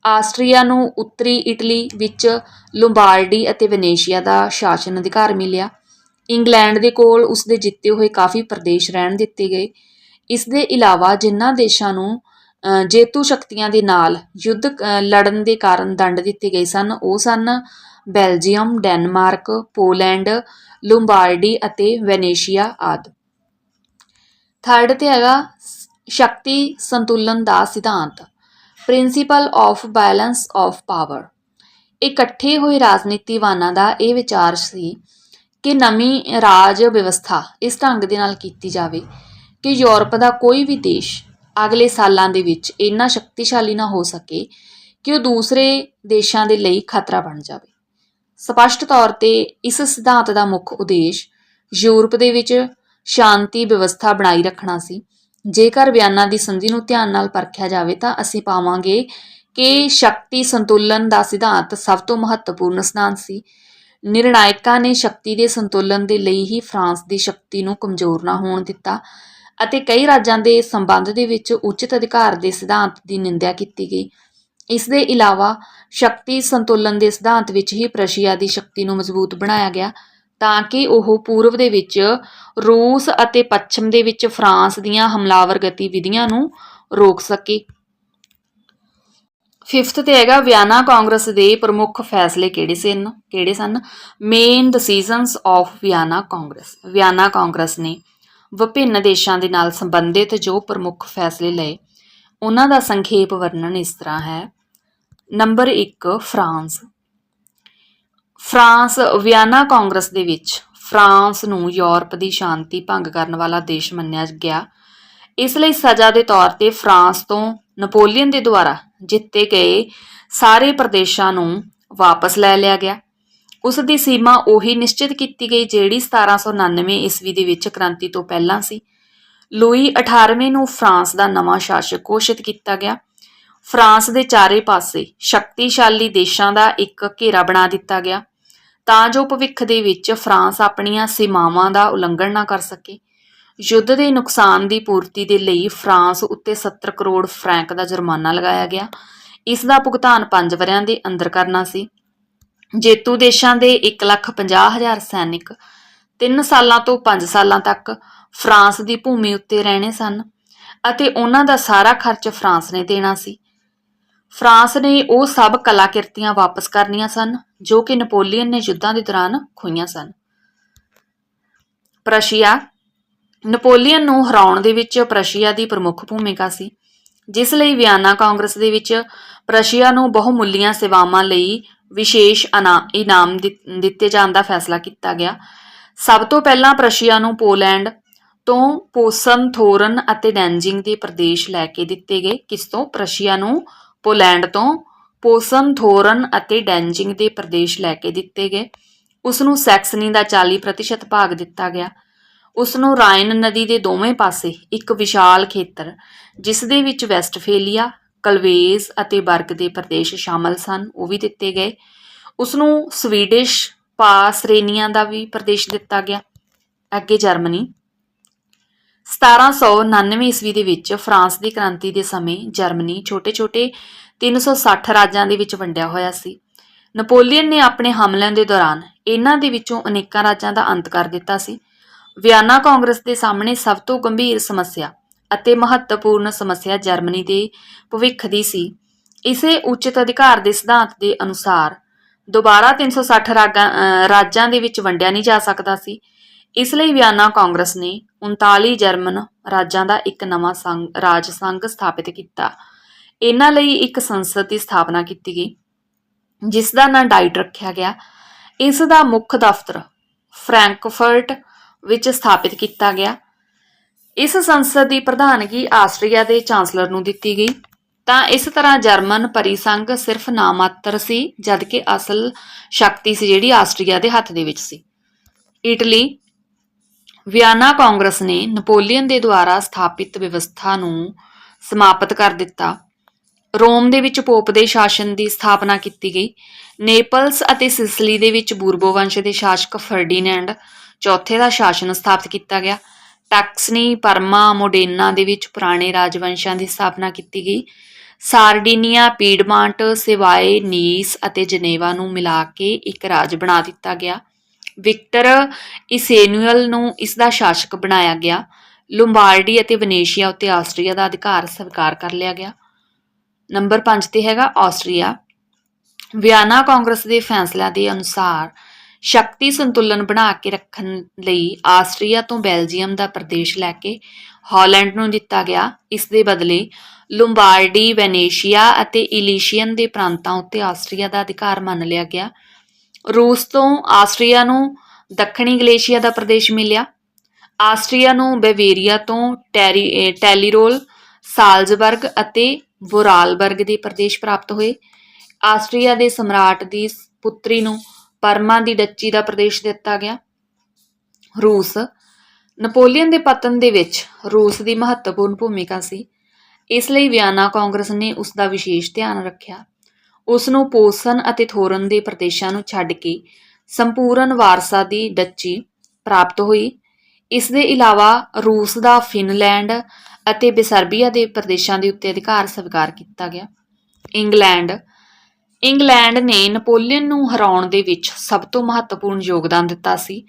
ਆਸਟਰੀਆ ਨੂੰ ਉੱਤਰੀ ਇਟਲੀ ਵਿੱਚ ਲੁੰਬਾਰਡੀ ਅਤੇ ਵੈਨੇਸ਼ੀਆ ਦਾ ਸ਼ਾਸਨ ਅਧਿਕਾਰ ਮਿਲਿਆ। ਇੰਗਲੈਂਡ ਦੇ ਕੋਲ ਉਸ ਦੇ ਜਿੱਤੇ ਹੋਏ ਕਾਫੀ ਪ੍ਰਦੇਸ਼ ਰਹਿਣ ਦਿੱਤੇ ਗਏ। ਇਸ ਦੇ ਇਲਾਵਾ ਜਿਨ੍ਹਾਂ ਦੇਸ਼ਾਂ ਨੂੰ ਅ, ਜੇਤੂ ਸ਼ਕਤੀਆਂ ਦੇ ਨਾਲ ਯੁੱਧ ਅ, ਲੜਨ ਦੇ ਕਾਰਨ ਦੰਡ ਦਿੱਤੇ ਗਏ ਸਨ ਉਹ ਸਨ ਬੈਲਜੀਅਮ, ਡੈਨਮਾਰਕ, ਪੋਲੈਂਡ, ਲੁੰਬਾਰਡੀ ਅਤੇ ਵੈਨੇਸ਼ੀਆ ਆਦਿ। ਥਰਡ ਤੇ ਹੈਗਾ ਸ- ਸ਼ਕਤੀ ਸੰਤੁਲਨ ਦਾ ਸਿਧਾਂਤ, principle of balance of power. ਇਕੱਠੇ ਹੋਏ ਰਾਜਨੀਤੀਵਾਨਾਂ ਦਾ ਇਹ ਵਿਚਾਰ ਸੀ ਕਿ ਨਵੀਂ ਰਾਜ ਵਿਵਸਥਾ ਇਸ ਢੰਗ ਦੇ ਨਾਲ ਕੀਤੀ ਜਾਵੇ ਕਿ ਯੂਰਪ ਦਾ ਕੋਈ ਵੀ ਦੇਸ਼ ਅਗਲੇ ਸਾਲਾਂ ਦੇ ਵਿੱਚ ਇੰਨਾ ਸ਼ਕਤੀਸ਼ਾਲੀ ਨਾ ਹੋ ਸਕੇ ਕਿ ਉਹ ਦੂਸਰੇ ਦੇਸ਼ਾਂ ਦੇ ਲਈ ਖਤਰਾ ਬਣ ਜਾਵੇ। ਸਪਸ਼ਟ ਤੌਰ ਤੇ ਇਸ ਸਿਧਾਂਤ ਦਾ ਮੁੱਖ ਉਦੇਸ਼ ਯੂਰਪ ਦੇ ਵਿੱਚ ਸ਼ਾਂਤੀ ਵਿਵਸਥਾ ਬਣਾਈ ਰੱਖਣਾ ਸੀ। ਜੇਕਰ ਬਿਆਨਾਂ ਦੀ ਸੰਧੀ ਨੂੰ ਧਿਆਨ ਨਾਲ ਪਰਖਿਆ ਜਾਵੇ ਤਾਂ ਅਸੀਂ ਪਾਵਾਂਗੇ ਕਿ ਸ਼ਕਤੀ ਸੰਤੁਲਨ ਦਾ ਸਿਧਾਂਤ ਸਭ ਤੋਂ ਮਹੱਤਵਪੂਰਨ ਸਿਧਾਂਤ ਸੀ। ਨਿਰਣਾਇਕਾਂ ਨੇ ਸ਼ਕਤੀ ਦੇ ਸੰਤੁਲਨ ਦੇ ਲਈ ਹੀ ਫਰਾਂਸ ਦੀ ਸ਼ਕਤੀ ਨੂੰ ਕਮਜ਼ੋਰ ਨਾ ਹੋਣ ਦਿੱਤਾ ਅਤੇ ਕਈ ਰਾਜਾਂ ਦੇ ਸੰਬੰਧ ਦੇ ਵਿੱਚ ਉਚਿਤ ਅਧਿਕਾਰ ਦੇ ਸਿਧਾਂਤ ਦੀ ਨਿੰਦਿਆ ਕੀਤੀ ਗਈ। ਇਸ ਦੇ ਇਲਾਵਾ ਸ਼ਕਤੀ ਸੰਤੁਲਨ ਦੇ ਸਿਧਾਂਤ ਵਿੱਚ ਹੀ ਪ੍ਰਸ਼ੀਆ ਦੀ ਸ਼ਕਤੀ ਨੂੰ ਮਜ਼ਬੂਤ ਬਣਾਇਆ ਗਿਆ ਤਾਂ ਕਿ ਉਹ ਪੂਰਬ ਦੇ ਵਿੱਚ ਰੂਸ ਅਤੇ ਪੱਛਮ ਦੇ ਵਿੱਚ ਫਰਾਂਸ ਦੀਆਂ ਹਮਲਾਵਰ ਗਤੀਵਿਧੀਆਂ ਨੂੰ ਰੋਕ ਸਕੇ। ਫਿਫਥ ਤੇ ਹੈਗਾ ਵਿਆਨਾ ਕਾਂਗਰਸ ਦੇ ਪ੍ਰਮੁੱਖ ਫੈਸਲੇ ਕਿਹੜੇ ਸਨ? ਕਿਹੜੇ ਸਨ? Main decisions of Vienna Congress Vienna Congress ਨੇ ਵਿਭਿੰਨ ਦੇਸ਼ਾਂ ਦੇ ਨਾਲ ਸੰਬੰਧਿਤ ਜੋ ਪ੍ਰਮੁੱਖ ਫੈਸਲੇ ਲਏ, ਉਹਨਾਂ ਦਾ ਸੰਖੇਪ ਵਰਣਨ ਇਸ ਤਰ੍ਹਾਂ ਹੈ। Number 1 France. France Vienna Congress ਦੇ ਵਿੱਚ ਫਰਾਂਸ ਨੂੰ ਯੂਰਪ ਦੀ ਸ਼ਾਂਤੀ ਭੰਗ ਕਰਨ ਵਾਲਾ ਦੇਸ਼ ਮੰਨਿਆ ਗਿਆ। ਇਸ ਲਈ ਸਜ਼ਾ ਦੇ ਤੌਰ ਤੇ ਫਰਾਂਸ ਤੋਂ ਨਪੋਲੀਅਨ ਦੇ ਦੁਆਰਾ ਜਿੱਤੇ ਗਏ ਸਾਰੇ ਪ੍ਰਦੇਸ਼ਾਂ ਨੂੰ ਵਾਪਸ ਲੈ ਲਿਆ ਗਿਆ। ਉਸ ਦੀ ਸੀਮਾ ਉਹੀ ਨਿਸ਼ਚਿਤ ਕੀਤੀ ਗਈ ਜਿਹੜੀ 1799 ਈਸਵੀ ਦੇ ਵਿੱਚ ਕ੍ਰਾਂਤੀ ਤੋਂ ਪਹਿਲਾਂ ਸੀ। ਲੂਈ 18ਵੇਂ ਨੂੰ ਫਰਾਂਸ ਦਾ ਨਵਾਂ ਸ਼ਾਸਕ ਘੋਸ਼ਿਤ ਕੀਤਾ ਗਿਆ। ਫਰਾਂਸ ਦੇ ਚਾਰੇ ਪਾਸੇ ਸ਼ਕਤੀਸ਼ਾਲੀ ਦੇਸ਼ਾਂ ਦਾ ਇੱਕ ਘੇਰਾ ਬਣਾ ਦਿੱਤਾ ਗਿਆ ਤਾਂ ਜੋ ਭਵਿੱਖ ਦੇ ਵਿੱਚ ਫਰਾਂਸ ਆਪਣੀਆਂ ਸੀਮਾਵਾਂ ਦਾ ਉਲੰਘਣ ਨਾ ਕਰ ਸਕੇ। ਯੁੱਧ ਦੇ ਨੁਕਸਾਨ ਦੀ ਪੂਰਤੀ ਦੇ ਲਈ ਫਰਾਂਸ ਉੱਤੇ 70 ਕਰੋੜ ਫਰੈਂਕ ਦਾ ਜੁਰਮਾਨਾ ਲਗਾਇਆ ਗਿਆ। ਇਸ ਦਾ ਭੁਗਤਾਨ 5 ਵਰਿਆਂ ਦੇ ਅੰਦਰ ਕਰਨਾ ਸੀ। ਜੇਤੂ ਦੇਸ਼ਾਂ ਦੇ 1,50,000 ਸੈਨਿਕ 3 ਸਾਲਾਂ ਤੋਂ 5 ਸਾਲਾਂ ਤੱਕ ਫਰਾਂਸ ਦੀ ਭੂਮੀ ਉੱਤੇ ਰਹਿਣੇ ਸਨ ਅਤੇ ਉਹਨਾਂ ਦਾ ਸਾਰਾ ਖਰਚ ਫਰਾਂਸ ਨੇ ਦੇਣਾ ਸੀ। ਫਰਾਂਸ ਨੇ ਉਹ ਸਭ ਕਲਾਕਿਰਤੀਆਂ ਵਾਪਸ ਕਰਨੀਆਂ ਸਨ, ਜੋ ਕਿ ਨਪੋਲੀਅਨ ਨੇ ਯੁੱਧਾਂ ਦੇ ਦੌਰਾਨ ਖੋਈਆਂ ਸਨ। ਪ੍ਰਸ਼ੀਆ। ਨਪੋਲੀਅਨ ਨੂੰ ਹਰਾਉਣ ਦੇ ਵਿੱਚ ਪ੍ਰਸ਼ੀਆ ਦੀ ਪ੍ਰਮੁੱਖ ਭੂਮਿਕਾ ਸੀ, ਜਿਸ ਲਈ ਵਿਆਨਾ ਕਾਂਗਰਸ ਦੇ ਵਿੱਚ ਪ੍ਰਸ਼ੀਆ ਨੂੰ ਬਹੁਮੁੱਲੀਆਂ ਸੇਵਾਵਾਂ ਲਈ ਵਿਸ਼ੇਸ਼ ਅਨਾ- ਇਨਾਮ ਦਿੱਤੇ ਜਾਣ ਦਾ ਫੈਸਲਾ ਕੀਤਾ ਗਿਆ। ਸਭ ਤੋਂ ਪਹਿਲਾਂ ਪ੍ਰਸ਼ੀਆ ਨੂੰ ਪੋਲੈਂਡ ਤੋਂ ਪੋਸਨ ਥੋਰਨ ਅਤੇ ਡੈਂਜਿੰਗ ਦੇ ਪ੍ਰਦੇਸ਼ ਲੈ ਕੇ ਦਿੱਤੇ ਗਏ, ਕਿਸ ਤੋਂ ਪ੍ਰਸ਼ੀਆ ਨੂੰ ਪੋਲੈਂਡ ਤੋਂ ਪੋਸਨ, ਥੋਰਨ ਅਤੇ ਡੈਂਜਿੰਗ ਦੇ ਪ੍ਰਦੇਸ਼ ਲੈ ਕੇ ਦਿੱਤੇ ਗਏ। ਉਸ ਨੂੰ ਸੈਕਸਨੀ ਦਾ 40% ਭਾਗ ਦਿੱਤਾ ਗਿਆ। ਉਸ ਨੂੰ ਰਾਈਨ ਨਦੀ ਦੇ ਦੋਵੇਂ ਪਾਸੇ ਇੱਕ ਵਿਸ਼ਾਲ ਖੇਤਰ, ਜਿਸ ਦੇ ਵਿੱਚ ਵੈਸਟਫੇਲੀਆ, ਕਲਵੇਜ਼ ਅਤੇ ਬਰਗ ਦੇ ਪ੍ਰਦੇਸ਼ ਸ਼ਾਮਲ ਸਨ, ਉਹ ਵੀ ਦਿੱਤੇ ਗਏ। ਉਸ ਨੂੰ ਸਵੀਡਿਸ਼ ਪਾਸਰੇਨੀਆ ਦਾ ਵੀ ਪ੍ਰਦੇਸ਼ ਦਿੱਤਾ ਗਿਆ। ਅੱਗੇ ਜਰਮਨੀ। 1799 ਈਸਵੀ ਦੇ ਵਿੱਚ ਫਰਾਂਸ ਦੀ ਕ੍ਰਾਂਤੀ ਦੇ ਸਮੇਂ ਜਰਮਨੀ ਛੋਟੇ-ਛੋਟੇ 360 ਰਾਜਾਂ ਦੇ ਵਿੱਚ ਵੰਡਿਆ ਹੋਇਆ ਸੀ। ਨਪੋਲੀਅਨ ਨੇ ਆਪਣੇ ਹਮਲਿਆਂ ਦੇ ਦੌਰਾਨ ਇਹਨਾਂ ਦੇ ਵਿੱਚੋਂ ਅਨੇਕਾਂ ਰਾਜਾਂ ਦਾ ਅੰਤ ਕਰ ਦਿੱਤਾ ਸੀ। ਵਿਆਨਾ ਕਾਂਗਰਸ ਦੇ ਸਾਹਮਣੇ ਸਭ ਤੋਂ ਗੰਭੀਰ ਸਮੱਸਿਆ ਅਤੇ ਮਹੱਤਵਪੂਰਨ ਸਮੱਸਿਆ ਜਰਮਨੀ ਦੇ ਭਵਿੱਖ ਦੀ ਸੀ। ਇਸੇ ਉਚਿਤ ਅਧਿਕਾਰ ਦੇ ਸਿਧਾਂਤ ਦੇ ਅਨੁਸਾਰ ਦੁਬਾਰਾ 360 ਰਾਗਾਂ ਰਾਜਾਂ ਦੇ ਵਿੱਚ ਵੰਡਿਆ ਨਹੀਂ ਜਾ ਸਕਦਾ ਸੀ। ਇਸ ਲਈ ਵਿਆਨਾ ਕਾਂਗਰਸ ਨੇ 39 ਜਰਮਨ ਰਾਜਾਂ ਦਾ ਇੱਕ ਨਵਾਂ ਸੰਘ ਰਾਜ ਸੰਘ ਸਥਾਪਿਤ ਕੀਤਾ। ਇਹਨਾਂ ਲਈ ਇੱਕ ਸੰਸਦ ਦੀ ਸਥਾਪਨਾ ਕੀਤੀ ਗਈ, ਜਿਸ ਦਾ ਨਾਂ ਡਾਈਟ ਰੱਖਿਆ ਗਿਆ। ਇਸ ਦਾ ਮੁੱਖ ਦਫ਼ਤਰ ਫ੍ਰੈਂਕਫਰਟ ਵਿੱਚ ਸਥਾਪਿਤ ਕੀਤਾ ਗਿਆ। ਇਸ ਸੰਸਦ ਦੀ ਪ੍ਰਧਾਨਗੀ ਆਸਟਰੀਆ ਦੇ ਚਾਂਸਲਰ ਨੂੰ ਦਿੱਤੀ ਗਈ। ਤਾਂ ਇਸ ਤਰ੍ਹਾਂ ਜਰਮਨ ਪਰਿਸੰਘ ਸਿਰਫ ਨਾਮਾਤਰ ਸੀ, ਜਦਕਿ ਅਸਲ ਸ਼ਕਤੀ ਸੀ ਜਿਹੜੀ ਆਸਟਰੀਆ ਦੇ ਹੱਥ ਦੇ ਵਿੱਚ ਸੀ। ਇਟਲੀ ਵਿਆਨਾ ਕਾਂਗਰਸ ਨੇ ਨਪੋਲੀਅਨ ਦੇ ਦੁਆਰਾ ਸਥਾਪਿਤ ਵਿਵਸਥਾ ਨੂੰ ਸਮਾਪਤ ਕਰ ਦਿੱਤਾ। ਰੋਮ ਦੇ ਵਿੱਚ ਪੋਪ ਦੇ ਸ਼ਾਸਨ ਦੀ ਸਥਾਪਨਾ ਕੀਤੀ ਗਈ। ਨੇਪਲਸ ਅਤੇ ਸਿਸਲੀ ਦੇ ਵਿੱਚ ਬੂਰਬੋ ਵੰਸ਼ ਦੇ ਸ਼ਾਸਕ ਫਰਡੀਨੈਂਡ ਚੌਥੇ ਦਾ ਸ਼ਾਸਨ ਸਥਾਪਿਤ ਕੀਤਾ ਗਿਆ। ਟੈਕਸਨੀ, ਪਰਮਾ, ਮੋਡੇਨਾ ਦੇ ਵਿੱਚ ਪੁਰਾਣੇ ਰਾਜਵੰਸ਼ਾਂ ਦੀ ਸਥਾਪਨਾ ਕੀਤੀ ਗਈ। ਸਾਰਡੀਨੀਆ, ਪੀਡਮਾਂਟ, ਸਿਵਾਏ, ਨੀਸ ਅਤੇ ਜਨੇਵਾ ਨੂੰ ਮਿਲਾ ਕੇ ਇੱਕ ਰਾਜ ਬਣਾ ਦਿੱਤਾ ਗਿਆ। ਵਿਕਟਰ ਇਸੇਨੂਅਲ ਨੂੰ ਇਸ ਦਾ ਸ਼ਾਸਕ ਬਣਾਇਆ ਗਿਆ। ਲੁੰਬਾਰਡੀ ਅਤੇ ਵੈਨੇਸ਼ੀਆ ਉੱਤੇ ਆਸਟਰੀਆ ਦਾ ਅਧਿਕਾਰ ਸਵੀਕਾਰ ਕਰ ਲਿਆ ਗਿਆ। ਨੰਬਰ 5 ਤੇ ਹੈਗਾ ਆਸਟਰੀਆ। ਵਿਆਨਾ ਕਾਂਗਰਸ ਦੇ ਫੈਸਲਿਆਂ ਦੇ ਅਨੁਸਾਰ ਸ਼ਕਤੀ ਸੰਤੁਲਨ ਬਣਾ ਕੇ ਰੱਖਣ ਲਈ ਆਸਟਰੀਆ ਤੋਂ ਬੈਲਜੀਅਮ ਦਾ ਪ੍ਰਦੇਸ਼ ਲੈ ਕੇ ਹਾਲੈਂਡ ਨੂੰ ਦਿੱਤਾ ਗਿਆ। ਇਸ ਦੇ ਬਦਲੇ ਲੁੰਬਾਰਡੀ, ਵੈਨੇਸ਼ੀਆ ਅਤੇ ਇਲੀਸ਼ੀਅਨ ਦੇ ਪ੍ਰਾਂਤਾਂ ਉੱਤੇ ਆਸਟਰੀਆ ਦਾ ਅਧਿਕਾਰ ਮੰਨ ਲਿਆ ਗਿਆ। ਰੂਸ ਤੋਂ, ਆਸਟਰੀਆ ਨੂੰ, ਦੱਖਣੀ ਗਲੇਸ਼ੀਆ ਦਾ ਪ੍ਰਦੇਸ਼ ਮਿਲਿਆ। ਆਸਟਰੀਆ ਨੂੰ ਬਵੇਰੀਆ ਤੋਂ ਟੈਰੀ ਟੈਲੀਰੋਲ, ਸਾਲਜ਼ਬਰਗ ਅਤੇ ਵੋਰਾਲਬਰਗ ਦੇ ਪ੍ਰਦੇਸ਼ ਪ੍ਰਾਪਤ ਹੋਏ। ਆਸਟਰੀਆ ਦੇ ਸਮਰਾਟ ਦੀ ਪੁੱਤਰੀ ਨੂੰ ਪਰਮਾ ਦੀ ਡੱਚੀ ਦਾ ਪ੍ਰਦੇਸ਼ ਦਿੱਤਾ ਗਿਆ। ਰੂਸ, ਨਪੋਲੀਅਨ ਦੇ ਪਤਨ ਦੇ ਵਿੱਚ ਰੂਸ ਦੀ ਮਹੱਤਵਪੂਰਨ ਭੂਮਿਕਾ ਸੀ। ਇਸ ਲਈ ਵਿਆਨਾ ਕਾਂਗਰਸ ਨੇ ਉਸ ਦਾ ਵਿਸ਼ੇਸ਼ ਧਿਆਨ ਰੱਖਿਆ। ਉਸ ਨੂੰ ਪੋਸਨ ਅਤੇ ਥੋਰਨ ਦੇ ਪ੍ਰਦੇਸ਼ਾਂ ਨੂੰ ਛੱਡ ਕੇ ਸੰਪੂਰਨ ਵਾਰਸਾ ਦੀ ਡੱਚੀ ਪ੍ਰਾਪਤ ਹੋਈ। ਇਸ ਦੇ ਇਲਾਵਾ ਰੂਸ ਦਾ ਫਿਨਲੈਂਡ ਅਤੇ ਬਿਸਰਬੀਆ ਦੇ ਪ੍ਰਦੇਸ਼ਾਂ ਦੇ ਉੱਤੇ ਅਧਿਕਾਰ ਸਵੀਕਾਰ ਕੀਤਾ ਗਿਆ। ਇੰਗਲੈਂਡ। ਇੰਗਲੈਂਡ ਨੇ ਨਪੋਲੀਅਨ ਨੂੰ ਹਰਾਉਣ ਦੇ ਵਿੱਚ ਸਭ ਤੋਂ ਮਹੱਤਵਪੂਰਨ ਯੋਗਦਾਨ ਦਿੱਤਾ ਸੀ।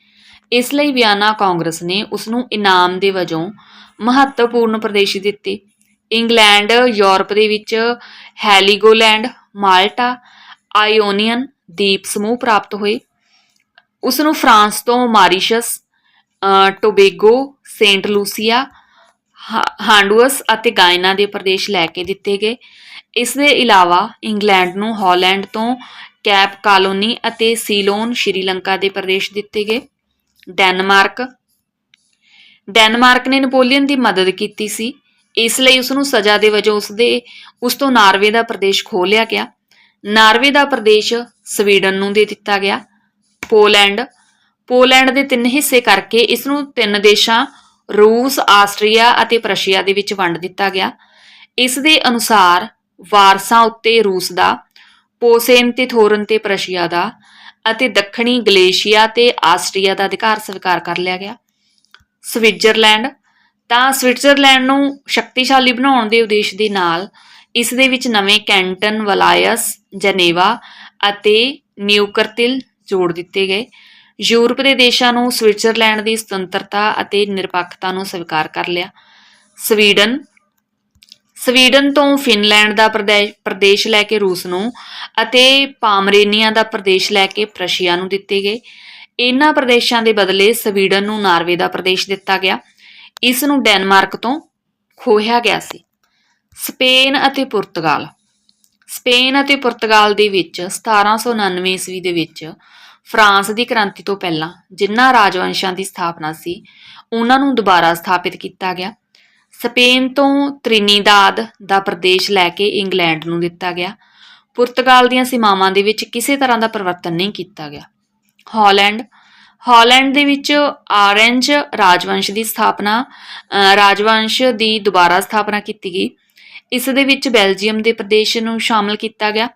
ਇਸ ਲਈ ਵਿਆਨਾ ਕਾਂਗਰਸ ਨੇ ਉਸ ਨੂੰ ਇਨਾਮ ਦੇ ਵਜੋਂ ਮਹੱਤਵਪੂਰਨ ਪ੍ਰਦੇਸ਼ ਦਿੱਤੇ। ਇੰਗਲੈਂਡ ਯੂਰਪ ਦੇ ਵਿੱਚ ਹੈਲੀਗੋਲੈਂਡ ਮਾਲਟਾ ਆਇਓਨੀਅਨ ਦੀਪ ਸਮੂਹ ਪ੍ਰਾਪਤ ਹੋਏ। ਉਸ ਨੂੰ ਫਰਾਂਸ ਤੋਂ ਮਾਰੀਸ਼ਸ ਟੋਬੇਗੋ, ਸੇਂਟ ਲੂਸੀਆ, ਹਾਂ- ਹਾਂਡੂਅਸ ਅਤੇ ਗਾਇਨਾ ਦੇ ਪ੍ਰਦੇਸ਼ ਲੈ ਕੇ ਦਿੱਤੇ ਗਏ। ਇਸ ਦੇ ਇਲਾਵਾ ਇੰਗਲੈਂਡ ਨੂੰ ਹਾਲੈਂਡ ਤੋਂ ਕੈਪ ਕਾਲੋਨੀ ਅਤੇ ਸੀਲੋਨ ਸ਼੍ਰੀਲੰਕਾ ਦੇ ਪ੍ਰਦੇਸ਼ ਦਿੱਤੇ ਗਏ। ਡੈਨਮਾਰਕ। ਡੈਨਮਾਰਕ ਨੇ ਨਪੋਲੀਅਨ ਦੀ ਮਦਦ ਕੀਤੀ ਸੀ। ਇਸ ਲਈ ਉਸ ਨੂੰ ਸਜ਼ਾ ਦੇ ਵਜੋਂ ਉਸ ਦੇ ਉਸ ਤੋਂ ਨਾਰਵੇ ਦਾ ਪ੍ਰਦੇਸ਼ ਖੋਹ ਲਿਆ ਗਿਆ। ਨਾਰਵੇ ਦਾ ਪ੍ਰਦੇਸ਼ ਸਵੀਡਨ ਨੂੰ ਦੇ ਦਿੱਤਾ ਗਿਆ। ਪੋਲੈਂਡ ਪੋਲੈਂਡ ਦੇ ਤਿੰਨ ਹਿੱਸੇ ਕਰਕੇ ਇਸ ਨੂੰ ਤਿੰਨ ਦੇਸ਼ਾਂ, ਰੂਸ, ਆਸਟਰੀਆ ਅਤੇ ਪ੍ਰਸ਼ੀਆ ਦੇ ਵਿੱਚ ਵੰਡ ਦਿੱਤਾ ਗਿਆ। ਇਸ ਦੇ ਅਨੁਸਾਰ ਵਾਰਸਾਂ ਉੱਤੇ ਰੂਸ ਦਾ, ਪੋਸੇਨ ਤੇ ਥੋਰਨ ਤੇ ਪ੍ਰਸ਼ੀਆ ਦਾ ਅਤੇ ਦੱਖਣੀ ਗਲੇਸ਼ੀਆ ਤੇ ਆਸਟਰੀਆ ਦਾ ਅਧਿਕਾਰ ਸਵੀਕਾਰ ਕਰ ਲਿਆ ਗਿਆ। ਸਵਿਟਜ਼ਰਲੈਂਡ ਤਾਂ ਸਵਿਟਜ਼ਰਲੈਂਡ ਨੂੰ ਸ਼ਕਤੀਸ਼ਾਲੀ ਬਣਾਉਣ ਦੇ ਉਦੇਸ਼ ਦੇ ਨਾਲ ਇਸ ਦੇ ਵਿੱਚ ਨਵੇਂ ਕੈਂਟਨ, ਵਲਾਇਸ, ਜਨੇਵਾ ਅਤੇ ਨਿਊਕਰਤਿਲ ਜੋੜ ਦਿੱਤੇ ਗਏ। ਯੂਰਪ ਦੇ ਦੇਸ਼ਾਂ ਨੂੰ ਸਵਿਟਜ਼ਰਲੈਂਡ ਦੀ ਸੁਤੰਤਰਤਾ ਅਤੇ ਨਿਰਪੱਖਤਾ ਨੂੰ ਸਵੀਕਾਰ ਕਰ ਲਿਆ। ਸਵੀਡਨ ਸਵੀਡਨ ਤੋਂ ਫਿਨਲੈਂਡ ਦਾ ਪ੍ਰਦੇਸ਼ ਪ੍ਰਦੇਸ਼ ਲੈ ਕੇ ਰੂਸ ਨੂੰ ਅਤੇ ਪਾਮਰੇਨੀਆ ਦਾ ਪ੍ਰਦੇਸ਼ ਲੈ ਕੇ ਪ੍ਰਸ਼ੀਆ ਨੂੰ ਦਿੱਤੇ ਗਏ। ਇਹਨਾਂ ਪ੍ਰਦੇਸ਼ਾਂ ਦੇ ਬਦਲੇ ਸਵੀਡਨ ਨੂੰ ਨਾਰਵੇ ਦਾ ਪ੍ਰਦੇਸ਼ ਦਿੱਤਾ ਗਿਆ। ਇਸ ਨੂੰ ਡੈਨਮਾਰਕ ਤੋਂ ਖੋਹਿਆ ਗਿਆ ਸੀ। ਸਪੇਨ ਅਤੇ ਪੁਰਤਗਾਲ। ਸਪੇਨ ਅਤੇ ਪੁਰਤਗਾਲ ਦੇ ਵਿੱਚ 1799 ਈਸਵੀ ਦੇ ਵਿੱਚ ਫਰਾਂਸ ਦੀ ਕ੍ਰਾਂਤੀ ਤੋਂ ਪਹਿਲਾਂ ਜਿਨ੍ਹਾਂ ਰਾਜਵੰਸ਼ਾਂ ਦੀ ਸਥਾਪਨਾ ਸੀ, ਉਹਨਾਂ ਨੂੰ ਦੁਬਾਰਾ ਸਥਾਪਿਤ ਕੀਤਾ ਗਿਆ। ਸਪੇਨ ਤੋਂ ਤ੍ਰਿਨੀਦਾਦ ਦਾ ਪ੍ਰਦੇਸ਼ ਲੈ ਕੇ ਇੰਗਲੈਂਡ ਨੂੰ ਦਿੱਤਾ ਗਿਆ। ਪੁਰਤਗਾਲ ਦੀਆਂ ਸੀਮਾਵਾਂ ਦੇ ਵਿੱਚ ਕਿਸੇ ਤਰ੍ਹਾਂ ਦਾ ਪਰਿਵਰਤਨ ਨਹੀਂ ਕੀਤਾ ਗਿਆ। ਹਾਲੈਂਡ ਹਾਲੈਂਡ ਦੇ ਵਿੱਚ ਆਰੈਂਜ ਰਾਜਵੰਸ਼ ਦੀ ਸਥਾਪਨਾ ਰਾਜਵੰਸ਼ ਦੀ ਦੁਬਾਰਾ ਸਥਾਪਨਾ ਕੀਤੀ ਗਈ। ਇਸ ਦੇ ਵਿੱਚ ਬੈਲਜੀਅਮ ਦੇ ਪ੍ਰਦੇਸ਼ ਨੂੰ ਸ਼ਾਮਲ ਕੀਤਾ ਗਿਆ।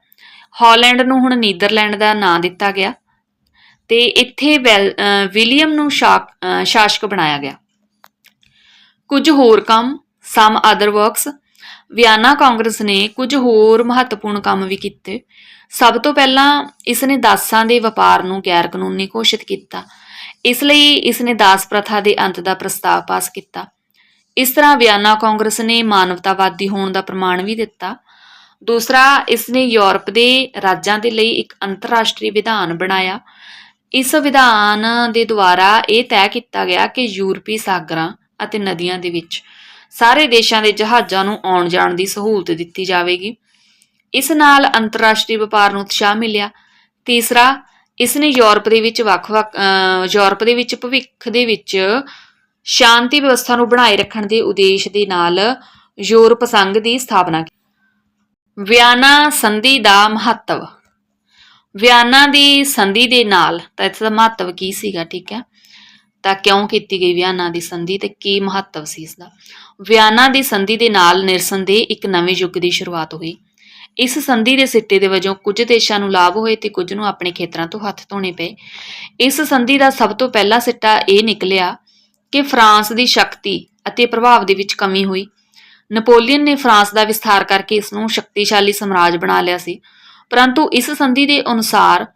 ਹਾਲੈਂਡ ਨੂੰ ਹੁਣ ਨੀਦਰਲੈਂਡ ਦਾ ਨਾਂ ਦਿੱਤਾ ਗਿਆ ਤੇ ਇੱਥੇ ਵੈਲ- ਅ, ਵਿਲੀਅਮ ਨੂੰ ਸ਼ਾਕ- ਅ, ਸ਼ਾਸਕ ਬਣਾਇਆ ਗਿਆ। ਕੁਝ ਹੋਰ ਕੰਮ some other works Vienna Congress ਨੇ ਕੁਝ ਹੋਰ ਮਹੱਤਵਪੂਰਨ ਕੰਮ ਵੀ ਕੀਤੇ। ਸਭ ਤੋਂ ਪਹਿਲਾਂ ਇਸ ਨੇ ਦਾਸਾਂ ਦੇ ਵਪਾਰ ਨੂੰ ਗੈਰ ਕਾਨੂੰਨੀ ਘੋਸ਼ਿਤ ਕੀਤਾ। ਇਸ ਲਈ ਇਸ ਨੇ ਦਾਸ ਪ੍ਰਥਾ ਦੇ ਅੰਤ ਦਾ ਪ੍ਰਸਤਾਵ ਪਾਸ ਕੀਤਾ। ਇਸ ਤਰ੍ਹਾਂ ਵਿਆਨਾ ਕਾਂਗਰਸ ਨੇ ਮਾਨਵਤਾਵਾਦੀ ਹੋਣ ਦਾ ਪ੍ਰਮਾਣ ਵੀ ਦਿੱਤਾ। ਦੂਸਰਾ ਇਸ ਨੇ ਯੂਰਪ ਦੇ ਰਾਜਾਂ ਦੇ ਲਈ ਇੱਕ ਅੰਤਰਰਾਸ਼ਟਰੀ ਵਿਧਾਨ ਬਣਾਇਆ। ਇਸ ਵਿਧਾਨ ਦੇ ਦੁਆਰਾ ਇਹ ਤੈਅ ਕੀਤਾ ਗਿਆ ਕਿ ਯੂਰਪੀ ਸਾਗਰਾਂ ਅਤੇ ਨਦੀਆਂ ਦੇ ਵਿੱਚ ਸਾਰੇ ਦੇਸ਼ਾਂ ਦੇ ਜਹਾਜ਼ਾਂ ਨੂੰ ਆਉਣ ਜਾਣ ਦੀ ਸਹੂਲਤ ਦਿੱਤੀ ਜਾਵੇਗੀ। ਇਸ ਨਾਲ ਅੰਤਰਰਾਸ਼ਟਰੀ ਵਪਾਰ ਨੂੰ ਉਤਸ਼ਾਹ ਮਿਲਿਆ। ਤੀਸਰਾ ਇਸ ਨੇ ਯੂਰਪ ਦੇ ਵਿੱਚ ਵੱਖ-ਵੱਖ ਅਹ, ਯੂਰਪ ਦੇ ਵਿੱਚ ਭਵਿੱਖ ਦੇ ਵਿੱਚ ਸ਼ਾਂਤੀ ਵਿਵਸਥਾ ਨੂੰ ਬਣਾਏ ਰੱਖਣ ਦੇ ਉਦੇਸ਼ ਦੇ ਨਾਲ ਯੂਰਪ ਸੰਘ ਦੀ ਸਥਾਪਨਾ ਕੀਤੀ। ਵਿਆਨਾ ਸੰਧੀ ਦਾ ਮਹੱਤਵ। ਵਿਆਨਾ ਦੀ ਸੰਧੀ ਦੇ ਨਾਲ ਤਾਂ ਇਸ ਦਾ ਮਹੱਤਵ ਕੀ ਸੀਗਾ ਠੀਕ ਹੈ? ਤਾਂ ਕਿਉਂ ਕੀਤੀ ਗਈ ਵਿਆਨਾ ਦੀ ਸੰਧੀ ਤੇ ਕੀ ਮਹੱਤਵ ਸੀ ਇਸ ਦਾ ਵਿਆਨਾ ਦੀ ਸੰਧੀ ਦੇ ਨਾਲ ਨਿਰਸੰਦੇਹ ਇੱਕ ਨਵੇਂ ਯੁੱਗ ਦੀ ਸ਼ੁਰੂਆਤ ਹੋਈ। ਇਸ ਸੰਧੀ ਦੇ ਸਿੱਟੇ ਦੇ ਵਜੋਂ ਕੁਝ ਦੇਸ਼ਾਂ ਨੂੰ ਲਾਭ ਹੋਏ ਤੇ ਕੁਝ ਨੂੰ ਆਪਣੇ ਖੇਤਰਾਂ ਤੋਂ ਹੱਥ ਧੋਣੇ ਪਏ। ਇਸ ਸੰਧੀ ਦਾ ਸਭ ਤੋਂ ਪਹਿਲਾ ਸਿੱਟਾ ਇਹ ਨਿਕਲਿਆ ਕਿ ਫਰਾਂਸ ਦੀ ਸ਼ਕਤੀ ਅਤੇ ਪ੍ਰਭਾਵ ਦੇ ਵਿੱਚ ਕਮੀ ਹੋਈ। ਨਪੋਲੀਅਨ ਨੇ ਫਰਾਂਸ ਦਾ ਵਿਸਥਾਰ ਕਰਕੇ ਇਸ ਨੂੰ ਸ਼ਕਤੀਸ਼ਾਲੀ ਸਾਮਰਾਜ ਬਣਾ ਲਿਆ ਸੀ। ਪਰੰਤੂ ਇਸ ਸੰਧੀ ਦੇ ਅਨੁਸਾਰ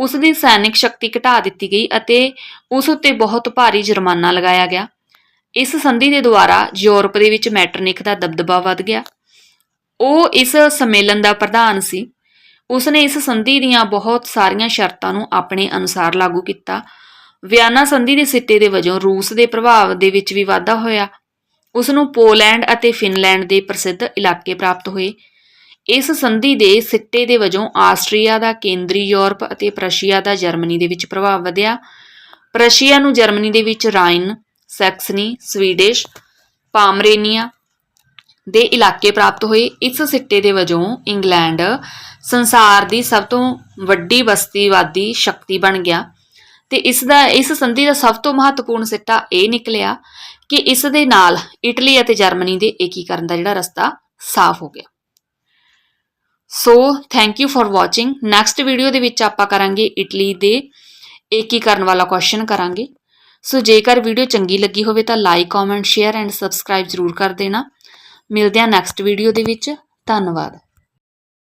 ਉਸ ਦੀ ਸੈਨਿਕ ਸ਼ਕਤੀ ਘਟਾ ਦਿੱਤੀ ਗਈ ਅਤੇ ਉਸ ਉੱਤੇ ਬਹੁਤ ਭਾਰੀ ਜੁਰਮਾਨਾ ਲਗਾਇਆ ਗਿਆ। ਇਸ ਸੰਧੀ ਦੇ ਦੁਆਰਾ ਯੂਰਪ ਦੇ ਵਿੱਚ ਮੈਟਰਨਿਕ ਦਾ ਦਬਦਬਾ ਵੱਧ ਗਿਆ। ਉਹ ਇਸ ਸੰਮੇਲਨ ਦਾ ਪ੍ਰਧਾਨ ਸੀ। ਉਸਨੇ ਇਸ ਸੰਧੀ ਦੀਆਂ ਬਹੁਤ ਸਾਰੀਆਂ ਸ਼ਰਤਾਂ ਨੂੰ ਆਪਣੇ ਅਨੁਸਾਰ ਲਾਗੂ ਕੀਤਾ। ਵਿਆਨਾ ਸੰਧੀ ਦੇ ਸਿੱਟੇ ਦੇ ਵਜੋਂ ਰੂਸ ਦੇ ਪ੍ਰਭਾਵ ਦੇ ਵਿੱਚ ਵੀ ਵਾਧਾ ਹੋਇਆ। ਉਸ ਨੂੰ ਪੋਲੈਂਡ ਅਤੇ ਫਿਨਲੈਂਡ ਦੇ ਪ੍ਰਸਿੱਧ ਇਲਾਕੇ ਪ੍ਰਾਪਤ ਹੋਏ। ਇਸ ਸੰਧੀ ਦੇ ਸਿੱਟੇ ਦੇ ਵਜੋਂ ਆਸਟਰੀਆ ਦਾ ਕੇਂਦਰੀ ਯੂਰਪ ਅਤੇ ਪ੍ਰਸ਼ੀਆ ਦਾ ਜਰਮਨੀ ਦੇ ਵਿੱਚ ਪ੍ਰਭਾਵ ਵਧਿਆ। ਪ੍ਰਸ਼ੀਆ ਨੂੰ ਜਰਮਨੀ ਦੇ ਵਿੱਚ ਰਾਈਨ, ਸੈਕਸਨੀ, ਸਵੀਡਿਸ਼, ਪਾਮਰੇਨੀਆ ਦੇ ਇਲਾਕੇ ਪ੍ਰਾਪਤ ਹੋਏ। ਇਸ ਸਿੱਟੇ ਦੇ ਵਜੋਂ ਇੰਗਲੈਂਡ ਸੰਸਾਰ ਦੀ ਸਭ ਤੋਂ ਵੱਡੀ ਬਸਤੀਵਾਦੀ ਸ਼ਕਤੀ ਬਣ ਗਿਆ ਤੇ ਇਸ ਦਾ, ਇਸ ਸੰਧੀ ਦਾ ਸਭ ਤੋਂ ਮਹੱਤਵਪੂਰਨ ਸਿੱਟਾ ਇਹ ਨਿਕਲਿਆ ਕਿ ਇਸ ਦੇ ਨਾਲ ਇਟਲੀ ਅਤੇ ਜਰਮਨੀ ਦੇ ਏਕੀਕਰਨ ਦਾ ਜਿਹੜਾ ਰਸਤਾ ਸਾਫ਼ ਹੋ ਗਿਆ। So thank you for watching next video ਦੇ ਵਿੱਚ ਆਪਾਂ ਕਰਾਂਗੇ ਇਟਲੀ ਦੇ ਏਕੀਕਰਨ ਵਾਲਾ ਕੁਐਸਚਨ ਕਰਾਂਗੇ। ਸੋ ਜੇਕਰ ਵੀਡੀਓ ਚੰਗੀ ਲੱਗੀ ਹੋਵੇ ਤਾਂ like comment share and subscribe ਜ਼ਰੂਰ ਕਰ ਦੇਣਾ। ਮਿਲਦੇ ਹਾਂ ਨੈਕਸਟ ਵੀਡੀਓ ਦੇ ਵਿੱਚ। ਧੰਨਵਾਦ।